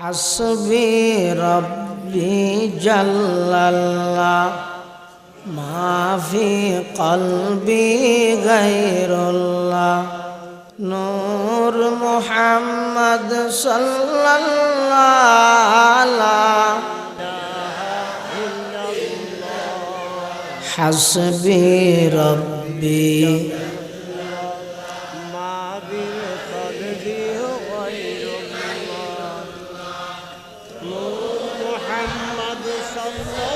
حسبي ربي جل الله ما في قلبي غير الله نور محمد صلى الله عليه حسبي ربي Lord.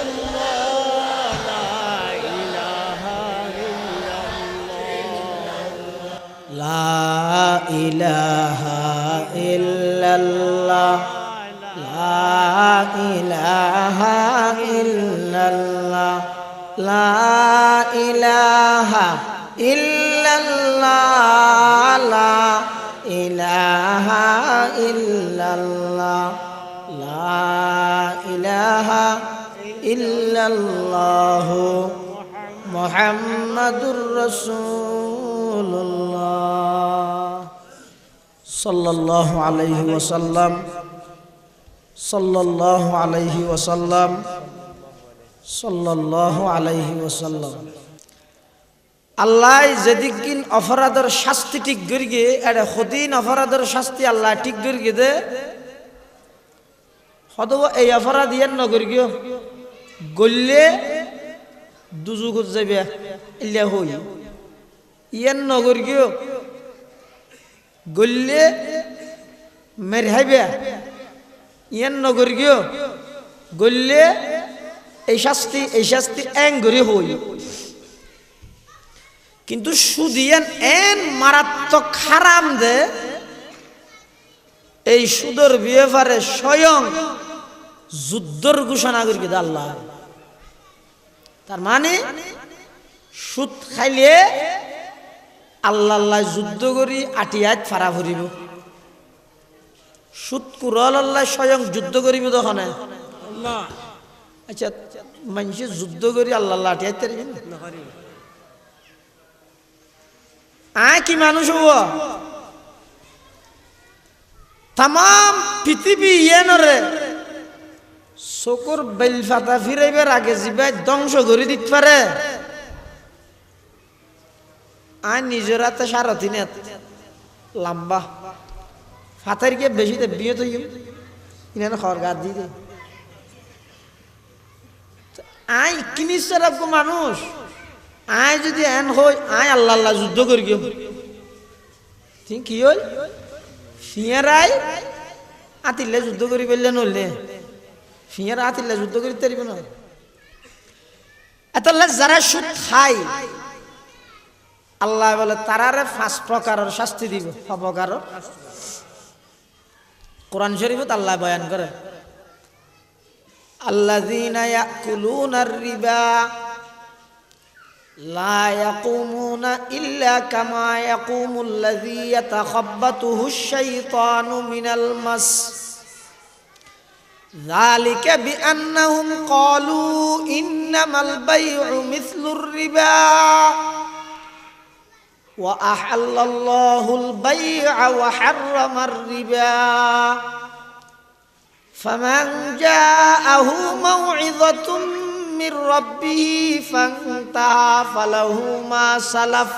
মুহাম্মাদুর রসুল্লাহ সাল্লাহ আলাইহি ওসাল্লাম সাল্লাহ আলাইহি ওসাল্লাম সাল্লাহ আলহি ওসাল্লাম আল্লাহ যেদিক দিন অপরাধের শাস্তি ঠিক গিয়ে এর সদিন অপরাধের শাস্তি আল্লাহ ঠিক গিয়ে দে। সদব এই অপরাধ ইয়ার নগরিগিও গল্লে দুজুগত যাবে ইল্লা হই। ইয়ান নগর গিয়ে গল্লে মের হাইবে। ইয়ান নগর গিয়ে গল্লে এই শাস্তি এই শাস্তি এং গরি হই। কিন্তু সুদিয়ান এন মারাত্মক খারাম দে, এই সুদর ব্যাপারে স্বয়ং যুদ্ধর ঘোষণা করি আল্লাহ। তার মানে সুদ খাইলে আল্লাহ আল্লাহ যুদ্ধ করি আটিয়াত ফারা ভরিব সুদ কুরল আল্লাহ স্বয়ং যুদ্ধ করিব তখন। আচ্ছা মানুষে যুদ্ধ করি আল্লাহ আল্লাহ আটিয়াত? আয় কি মানুষ হব? তাম পৃথিবী ইয়ে নরে। চকুর বেল ফাটা ফিরাইবার আগে জিবাই ধ্বংস করে দিতে পারে আয় নিজের হাতে সারথি নেত। লম্বা। ফাতার গিয়ে বেশি দে বিয়ে তো ইনানে খড় গাছ দিয়ে দে আয় কিনিস মানুষ। আয় যদি এন হই আয় আল্লাহ আল্লাহ যুদ্ধ করি গিয়ে ঠিক কি হই ফিয়ারাই আতিলে যুদ্ধ করি বললে নলে ফিয়ারা আতিলে যুদ্ধ করি তারিব না এতলে যারা সুদ খাই আল্লাহ বলে তারারে পাঁচ প্রকারের শাস্তি দিব অপকার কোরআন শরীফত আল্লাহ বয়ান করে আল্লাযীনা ইয়াকুলুনার রিবা لا يقومون إلا كما يقوم الذي يتخبطه الشيطان من المس ذلك بأنهم قالوا إنما البيع مثل الربا. وأحل الله البيع وحرم الربا. فمن جاءه موعظة من ربه فانتهى فله ما سلف.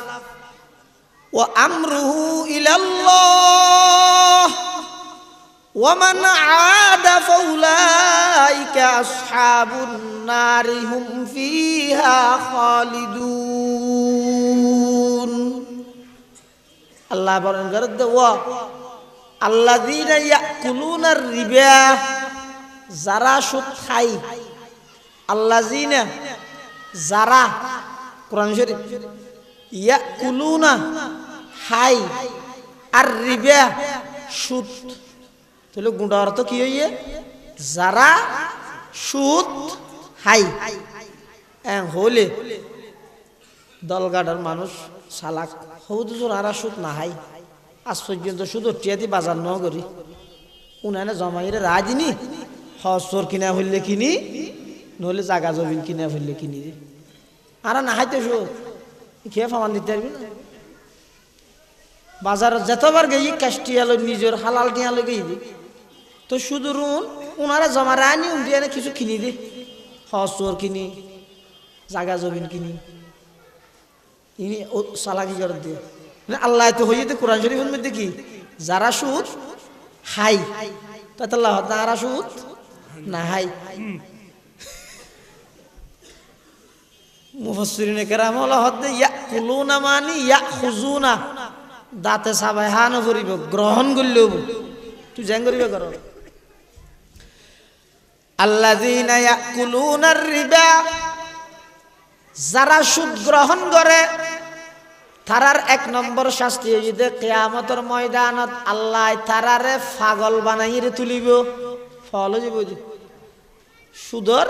وأمره إلى الله. ওয়ামান আদা ফাউলাইকা আসহাবুন নারি হুম ফিহা খালিদুন। আল্লাহ বলেন করে দেওয়া আল্লাযীনা ইয়াকুলুনার রিবা, যারা সুদ খায়, আল্লাযীনা যারা কোরআন শরীফ, ইয়াকুলুনা খায় আর রিবা সুদ তাহলে গুণা অর্থ কি হইয়ে যারা সুদ হাই। হলে দলগাডার মানুষ সালাক হৌদ আর সুদ না হাই। আজ পর্যন্ত শুধু টিয়াতি বাজার ন করি। উনানে জমাইরে রাজিনি হসর কিনা হইলে কিনি? নহলে জাগা জমিন কিনা হইলে কিনি আর না হাইতে সুদ? খেয়ে ফামান দিতে পারবি না? বাজারত যতবার গেই কাষ্টিয়ালো নিজের হালাল টিয়ালো গেই তো শুধু রুন ওনারা জমা রানি উন্ডিয়ে না কিছু কিনি দে। হসর কিনি, জাগা জমিন কিনি। ইনি সালাকি করে দিয়ে মানে আল্লাহ তো হইতে কোরআন শরীফের মধ্যে কি? যারা সুদ, হাই। তাতাল্লাহ যারা সুদ, না হাই। মুফসরিনে কেরাম হলো হদ্দে ইয়া কুলুনা মানি ইয়া খুজুনা দাঁতে সাবাই হান করিব গ্রহণ করলেও। তুই জ্যাং করিবে কর। যারা সুদ গ্রহণ করে, তারার এক নম্বর শাস্তি হইতে কেয়ামতের ময়দানত, আল্লাহ তারারে পাগল বানাইরে তুলিব। ফল যাবে সুদর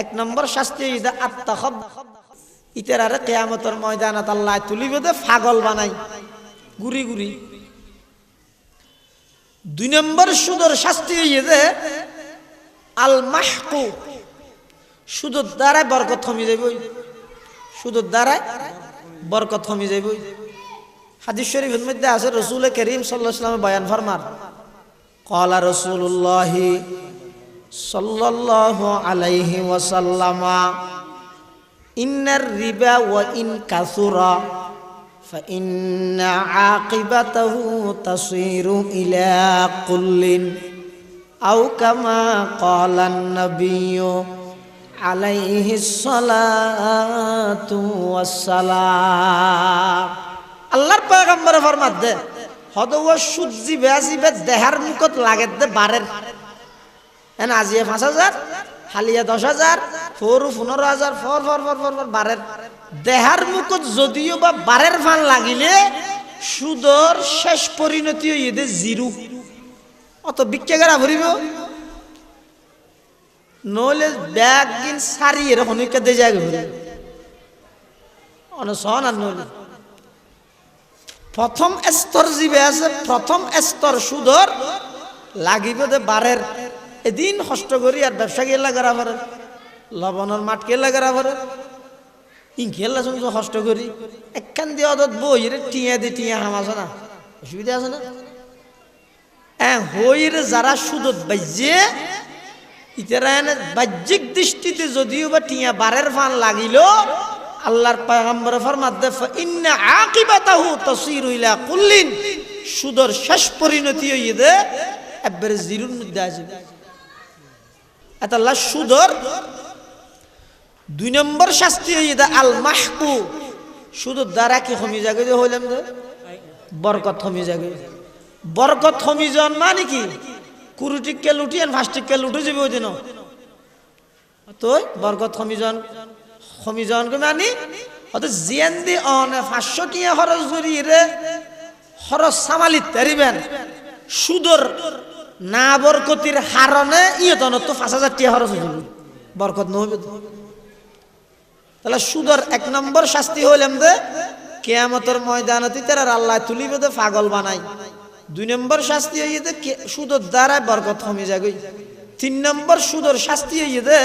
এক নম্বর শাস্তি হইতে আত্মাখব ইতারারে কেয়ামতের ময়দানত আল্লাহ তুলিব দে পাগল বানাই গুরি গুরি দুই নম্বর সুদর শাস্তি হইতে আল মাহকু সুদর দ্বারাই বরকত থমি যাইব সুদর দ্বারাই বরকত থমি যাইব হাদিস শরীফের মধ্যে আছে রসুল করিম সাল্লাহ সাল্লামের বয়ান ফরমার কলা রসুল্লাহ সাল্লাল্লাহু আলাইহি ওয়াসাল্লামা ইন্নার রিবা ওয়া ইন কাসুরা فإن عاقبته تصير إلى قل আউ কামা কলান নবীয় আলাইহি সালাতু ওয়াসসালাম। আল্লাহর পয়গম্বর ফরমাত দে, হদওয়া সুজি বেয়াজিবে দেহার মুকত লাগে দে বারের। এন আজিয়ে পাঁচ হাজার, হালিয়া দশ হাজার, ফোর পনেরো হাজার, ফর ফর ফর ফর বারের। দেহার মুখত যদিও বা বারের ফান লাগিলে সুদর শেষ পরিণতি হইয়ে দে অত বিক্ষেগারা ভরিব? নইলে ব্যাগ দিন সারি এরকম দে যায় ভরিব। অন সহন আর নইলে। প্রথম স্তর জিবে আছে, প্রথম স্তর সুদর লাগিব দে বারের। এদিন কষ্ট করি আর ব্যবসা গিয়ে লাগারা পারে লবণের মাঠ কে লাগারা পারে ইংখেলা সঙ্গে কষ্ট করি। একখান দিয়ে অদত বই টিয়া দিয়ে টিয়া হাম আছে না। অসুবিধা আছে না? হইরে যারা সুদত বাজ্যে ইতারা বাহ্যিক দৃষ্টিতে যদিও বা টিয়া বারের ফান লাগিল, আল্লাহর পয়গম্বর ফরমাত দে ইন্না আকিবাতাহু তাসিরু ইলা কুল্লিন সুদর শেষ পরিণতি দে একবারে জিরুর মধ্যে আসবে এত আল্লাহ সুদর, দুই নম্বর শাস্তি হইয়ে দে আল মাহকু সুদর দ্বারা কি কমি যাগে যে হইলাম বরকত কমি যাগে বরকত কমি জন মানে কি? কুরুটিককে লুটি আর ফাস্টিককে লুটে যাবে ওই দিন। তই বরকত কমিজন কমিজন কে মানি, অত জিয়ান দি অন পাঁচশো টিয়া খরচ করি রে খরচ সামালিত তারিবেন। সুদর না বরকতির হারণে ইয়তন তো পাঁচ হাজার টিয়া খরচ হয়ে বরকত নহবে তো। তাহলে সুদর এক নম্বর শাস্তি হইলাম দে কেয়ামতের ময়দানতি তার আল্লাহ তুলিবে দে পাগল বানাই দুই নম্বর শাস্তি কে- সুদর দ্বারাই বরকত কমে যাগই তিন নম্বর সুদর শাস্তি হইয়ে দে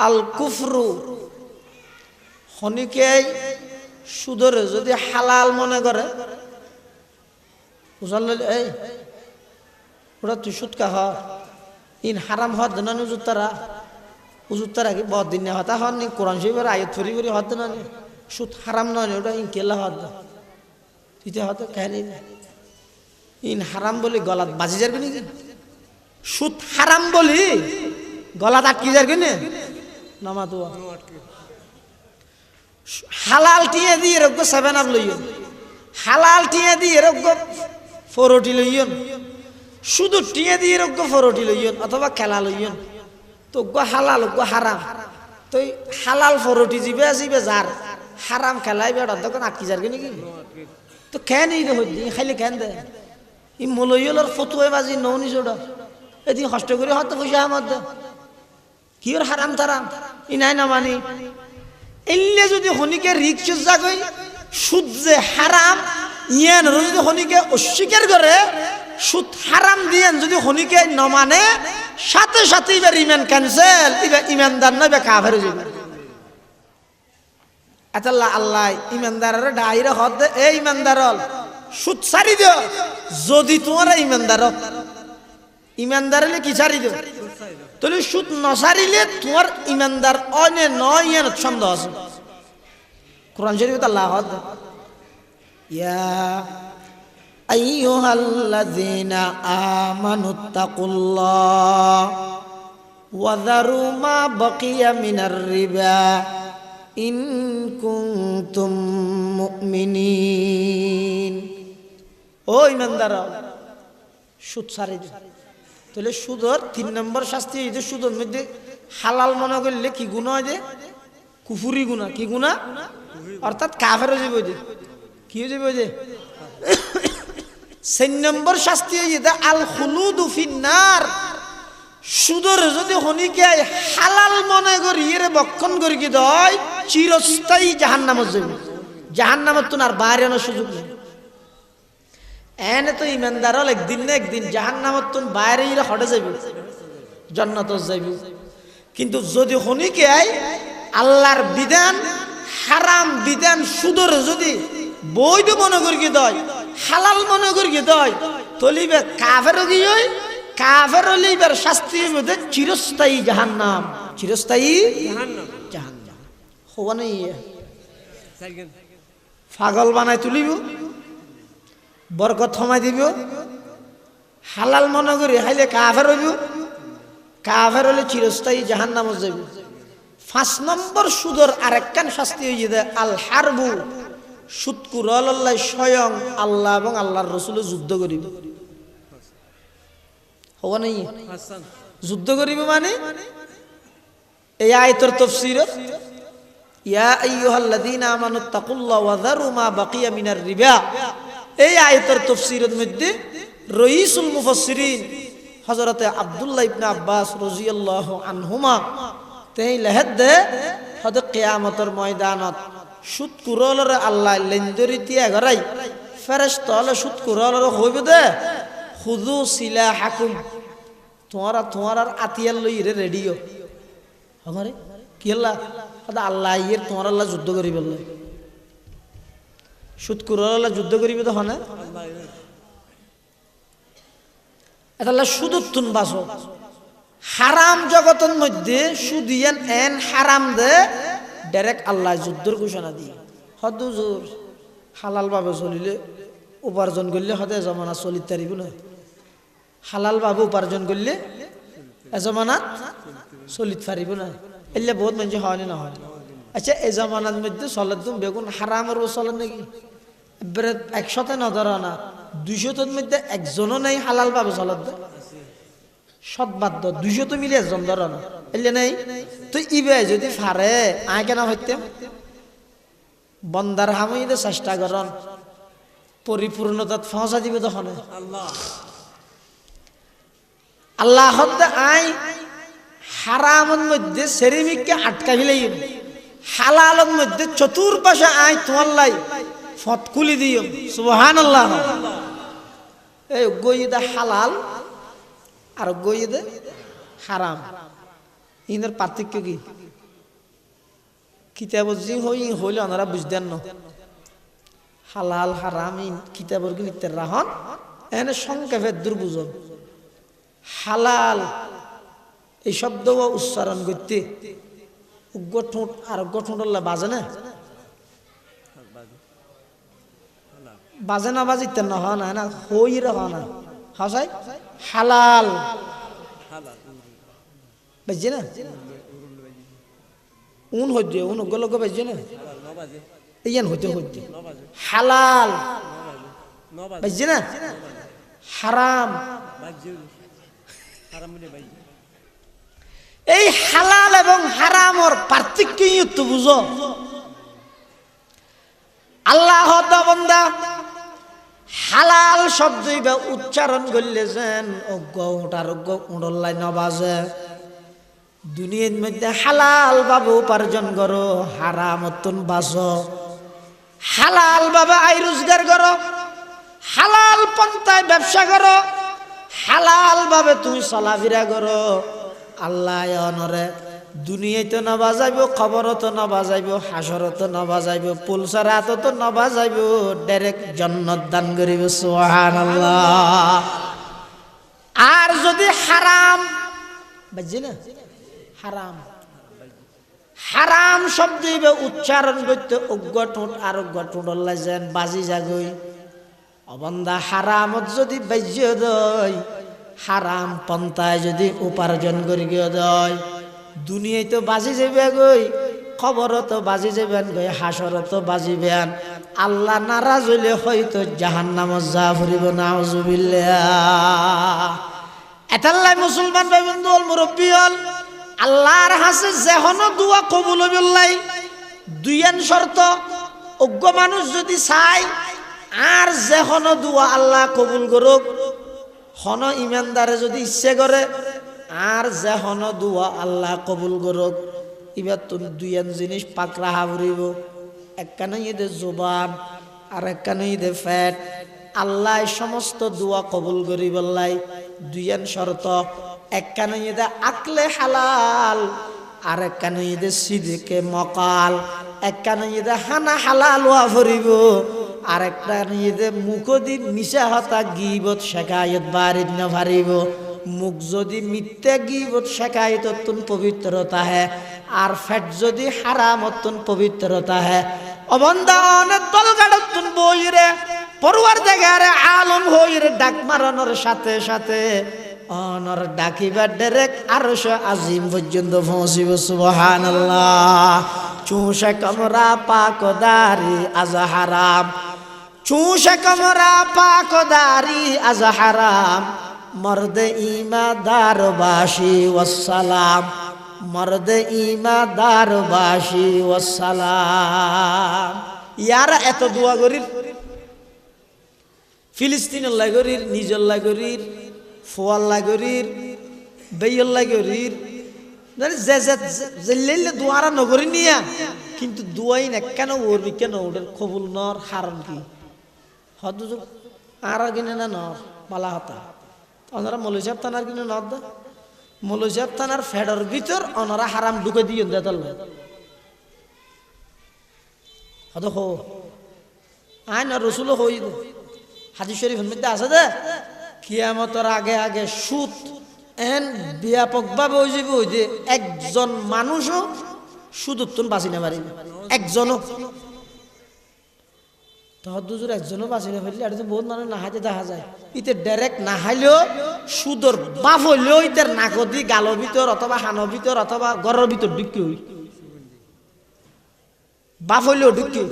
আল কুফরু হনিকে সুদরে যদি হালাল মনে করে বুঝাল এই ওরা তুই সুদকা হ। ইন হারাম হদ না নুজুর তারা উজুর তারা কি বহুত দিন হতা হন কোরআন শরীফের আয়ত ফরি ফরি হদ না সুদ হারাম নয় ওটা ইন কেলা হদ তিতে হত কাহিনী না। ইন হারাম বলি গলাত বাজি যাবে নাকি? সুদ হারাম বলি গলাত আটকি যাবে না? নামা তো হালাল টিয়ে দিয়ে রোগ্য সেভেন আপ লইয়ন হালাল টিয়ে দিয়ে রোগ্য ফোরটি লইয়ন শুধু টিয়ে দিয়ে রোগ্য ফোরটি লইয়ন অথবা খেলা লইয়ন তো গো হালাল গো হারাম। তো হালাল ফোরটি জিবে আসিবে যার। হারাম খেলাই বেড়া তখন আটকি যাবে নাকি? তো কেন এই হইদি খাইলে কেন দে ই মলইয়লর ফতুয়ে বাজি নৌনি চোড়া এদিন কষ্ট করে হয়তো পয়সা আমার দে কি ওর হারাম তারাম? ই নাই না মানি। এলে যদি হনিকে রিক্স জাগই, সুদ যে হারাম, ইয়ান যদি হনিকে অস্বীকার করে, সুদ হারাম দিয়েন যদি হনিকে নমানে সাথে সাথে এবার ইমান ক্যান্সেল এবার ইমানদার না এবার হয়ে যাবে। এতাল্লাহ আল্লাহ ইমানদারের ডাইরে হদ দে, এ ইমানদার হল সুদ সারি দিও। যদি তোমার ইমানদার হল। ইমানদারিলে কি ছাড়ি দেব তাহলে সুদ নসারিলে তোমার ইমানদার অনে নয় সন্দেহ আছে। কোরআন শরীফ আল্লাহ হদ ইয়া আইয়ুহাল্লাযীনা আমানুত্তাকুল্লাহ ওয়াযারু মা বাকিয়া মিনার রিবা। ইন কুনতুম মুমিনিন। ও ইমানদার সুদ সারি তাহলে সুদর তিন নম্বর শাস্তি এই যে সুদর মধ্যে হালাল মনে করলে কি গুণ হয় যে? কুফুরি গুণা কি গুণা অর্থাৎ কাফের হয়ে যাবে যে কি হয়ে যাবে যে তিন নম্বর শাস্তি হয়ে যেতে আল খুলুদু ফিন্নার সুদর যদি হনিকে হালাল মনে করি, এরে বক্ষণ করি কি দয়? চিরস্থায়ী জাহান নামত যাবে জাহান নামত আর বাইরে আনার সুযোগ নেই। এনে তো ইমানদার হল একদিন না একদিন জাহান নামত বাইরে ইরা হটে যাবে জন্নত যাবে কিন্তু যদি হনিকে আই আল্লাহর বিধান, হারাম বিধান, সুদর যদি বৈধ মনে করি কি দয়, হালাল মনে করি কি দয়, তলিবে কাফের গিয়ে কাফের হলিবার শাস্তি মধ্যে চিরস্থায়ী জাহান্নাম। চিরস্থায়ী জাহান্নাম। জাহান্নাম হওয়া নেই। পাগল বানাই তুলিব, বরকত থমাই দিব, হালাল মনে করি হাইলে কাফের হইব, কাফের হলে চিরস্থায়ী জাহান নাম যাবে পাঁচ নম্বর সুদর আরেকখান শাস্তি হয়ে যেতে আল হারবু সুৎকুর আল্লাহ স্বয়ং আল্লাহ এবং আল্লাহর রসুলে যুদ্ধ করিব। হওয়া নেই। যুদ্ধ করিব মানে? এই আয়তর তফসিরত ইয়া আইয়ুহাল্লাযীনা আমানুত্তাকুল্লাহ ওয়া যারু মা বাকিয়া মিনার রিবা। এই আয়তর তফসিরের মধ্যে রইসুল মুফাসসিরিন হযরতে আব্দুল্লাহ ইবনে আব্বাস রাদিয়াল্লাহু আনহুমা তেই লেহেদ দে হদ কিয়ামতের ময়দানত সুদ কুরলর আল্লাহ লেন্দরি তিয়া গরাই ফেরেশতা হলে সুদ কুরলর হইবে দে। খুদু সিলাহাকুম। তোমারা তোমার আর আতিয়ার লই রে রেডিও আমারে? কি আল্লাহ? আল্লাহ ইয়ের তোমার আল্লাহ যুদ্ধ করি বললে সুদ কুরল আল্লাহ যুদ্ধ করিবে তো হনে? এটা আল্লাহ সুদুত্তুন বাসো। হারাম জগতের মধ্যে সুদিয়ান এন হারাম দে, ডাইরেক্ট আল্লাহ যুদ্ধর ঘোষণা দিয়ে। হদুজুর হালাল ভাবে চলিলে, উপার্জন করলে হদে জমানা চলিত তারিব না। হালাল ভাবে উপার্জন করলে এজমানাত চলিত পারিব না। এলে বহুত মানুষ হয় না হয় আচ্ছা এই জমানার মধ্যে চলার তুমি বেগুন হারামের চলেন নাকি? এবারে একশতে নধর না দুইশতের মধ্যে একজনও নেই হালাল ভাবে চলার দে সৎবাদ্য দুইশত মিলে একজন ধর না এলে নেই? তো ইবে যদি ফারে আয় কেন হইতাম বন্দার হামিদে চেষ্টা করন পরিপূর্ণতাত পৌঁছা দিবে তখন। আল্লাহ। আল্লাহ আই হারামের মধ্যে সেরিমিককে আটকা ফেলাই হালালের মধ্যে চতুর্পাশে আই তোমার লাই ফতকুলি দিও সুবহান আল্লাহ এই গইদে হালাল আর গইদে হারাম। ইনের পার্থক্য কি? কিতাব জি হই হইলে ওনারা বুঝতেন না। হালাল, হারাম, ইন কিতাবর কি লিখতে রাহন? এনে সংক্ষেপে দুর্বুজন। হালাল। এই শব্দ উচ্চারণ করতে। ঠোঁট আর ঠোঁট হলে বাজে না। বাজে না বাজিতে না হয় না না, হই রে হয় না। হাসাই হালাল। বুঝছে না? উন হইছে উন উগ্র লোক বুঝছে না? ইয়ান হইতে হইতে। হালাল। নবাজে বুঝছে না? হারাম বাজ্যে হারাম বলে বাজ্যে এই হালাল এবং হারামর পার্থক্য তো বুঝো। আল্লাহ হালাল শব্দই বা উচ্চারণ করলে যেন অজ্ঞ ওটার অজ্ঞ উড়ল্লাই নবাজে দুনিয়ার মধ্যে হালাল ভাবে উপার্জন করো হারামতন বাস হালাল ভাবে আয় রোজগার করো, হালাল পন্থায় ব্যবসা করো হালাল ভাবে তুমি চলাফেরা করো। আল্লাহ অনরে দুনিয়াতে না বাজাইব খবরত না বাজাইব হাসরত না বাজাইব পুলসারাত তো না বাজাইব ডাইরেক্ট জন্নত দান করিব, সুবহানাল্লাহ। আর যদি হারাম বুঝছি না? হারাম। হারাম শব্দ উচ্চারণ করতে অজ্ঞ ঠোঁট আর অজ্ঞ ঠোঁট যেন বাজি জাগই। অবন্দা হারামত যদি বাজ্য দয়, হারাম পন্থায় যদি উপার্জন করি দয়। দুনিয়ায় তো বাজি যাবে গই, খবরও তো বাজি যাবেন গই, হাসরও তো বাজিবেন আল্লাহ নারাজ হইলে হয়তো জাহান নামত যা ফুরিব, নাউজুবিল্লাহ। এটাল্লাই মুসলমান ভাই বন্ধু হল, মুরব্বী হল, আল্লাহর হাসে যেহন দুয়া কবুল হবিল্লাই দুইয়ান শর্ত, অজ্ঞ মানুষ যদি চাই আর যেহন দুয়া আল্লাহ কবুল করুক হন ইমানদারে যদি ইচ্ছে করে, আর যেহন দুয়া আল্লাহ কবুল করুক, এবার তুমি দুইয়ান জিনিস পাক রাহা ফুরিব একখানে ঈদে জোবান, আর একখানে ঈদে ফ্যাট। আল্লাহ সমস্ত দোয়া কবুল করি বললাই দুইয়ান শর্ত। একখানে ঈদে আকলে হালাল, আর একখানে ঈদে সিদিকে মকাল। একখানে ঈদে হানা হালাল ওয়া ফুরিব আর একটা ঈদে মুখদি মিশা হতা গিবত শেখায়ত বাড়িত না ভারিব। মুখ যদি মিথ্যে গিবত শেখায়ত তুন পবিত্রতা হে। আর ফ্যাট যদি হারামতন পবিত্রতা হে। অবন্দানের তলগাড়তুন বইরে, পড়ুয়ার জায়গায় আলম হইরে ডাক মারানোর সাথে সাথে অনর ডাকিবার ডেরেক আরও আজিম পর্যন্ত পৌঁছিব সুবহান চুষে কমরা পাকদারি আজ হারাম। চুষে কমরা পাকদারি আজ হারাম। মর্দ ইমাদার বাসি ওয়াসালাম মর্দ ইমাদার বাসি ওয়াসালাম ইয়ারা এত দোয়া করির? ফিলিস্তিনের লাগরির নিজের লাগরির ফোয়ার লাগরির বেইয়ের লাগরির লেলে দোয়ারা নগরী নিয়া, কিন্তু দোয়াই না কেন ওরবি কেন ওদের কবুল নর হারণ কি? হদ আর কিনে না নর, বালা হতা। ওনারা মৌলী থানার কিনে নর দা। থানার ফেডর ভিতর ওনারা হারাম ঢুকে দিয়ে দেতাল হদ হো। আইন রসুলও হই হাদিস শরীফের মধ্যে আছে দে। কিয়ামতর আগে আগে সুদ এন ব্যাপকভাবে ওই ওই যে একজন মানুষও সুদ উত্তন বাঁচি না পারি একজনও। তখন দুজোর একজনও বাঁচিয়ে ফেললি আর বহুত মানুষ নাহাইতে দেখা যায়। ইতে ডাইরেক্ট নাহাইলেও সুদর বাপ হইলেও ইতার নাকদি গালৰ ভিতর অথবা হানৰ ভিতর অথবা ঘরের ভিতর ঢুকি বাপ হইলেও ঢুকি